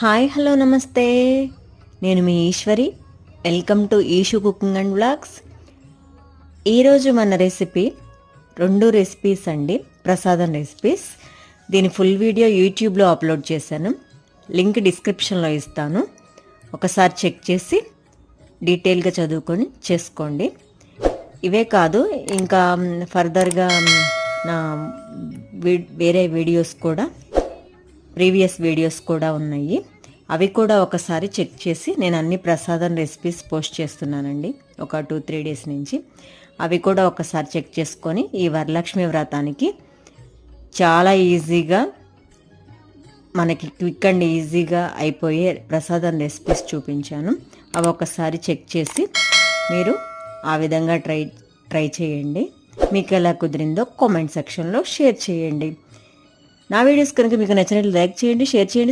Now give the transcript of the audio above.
Hi hello నమస్తే. నేను మీ Eshwari. Welcome to Eshu cooking and blogs ఈరోజు మన రెసిపీ రెండు రెసిపీస్ అండి ప్రసాదం రెసిపీస్. దీని ఫుల్ వీడియో యూట్యూబ్లో అప్లోడ్ చేశాను. లింక్ డిస్క్రిప్షన్లో ఇస్తాను. ఒకసారి చెక్ చేసి డీటెయిల్గా చదువుకొని చేసుకోండి. ఇవే కాదు ఇంకా ఫర్దర్గా నా వేరే వీడియోస్ కూడా ప్రీవియస్ వీడియోస్ కూడా ఉన్నాయి. అవి కూడా ఒకసారి చెక్ చేసి నేను అన్ని ప్రసాదం రెసిపీస్ పోస్ట్ చేస్తున్నానండి. ఒక టూ త్రీ డేస్ నుంచి. అవి కూడా ఒకసారి చెక్ చేసుకొని ఈ వరలక్ష్మి వ్రతానికి చాలా ఈజీగా మనకి క్విక్ అండ్ ఈజీగా అయిపోయే ప్రసాదం రెసిపీస్ చూపించాను. అవి ఒకసారి చెక్ చేసి మీరు ఆ విధంగా ట్రై ట్రై చేయండి. మీకు ఎలా కుదిరిందో కామెంట్ సెక్షన్లో షేర్ చేయండి. నా వీడియోస్ కనుక మీకు నచ్చినట్లు లైక్ చేయండి షేర్ చేయండి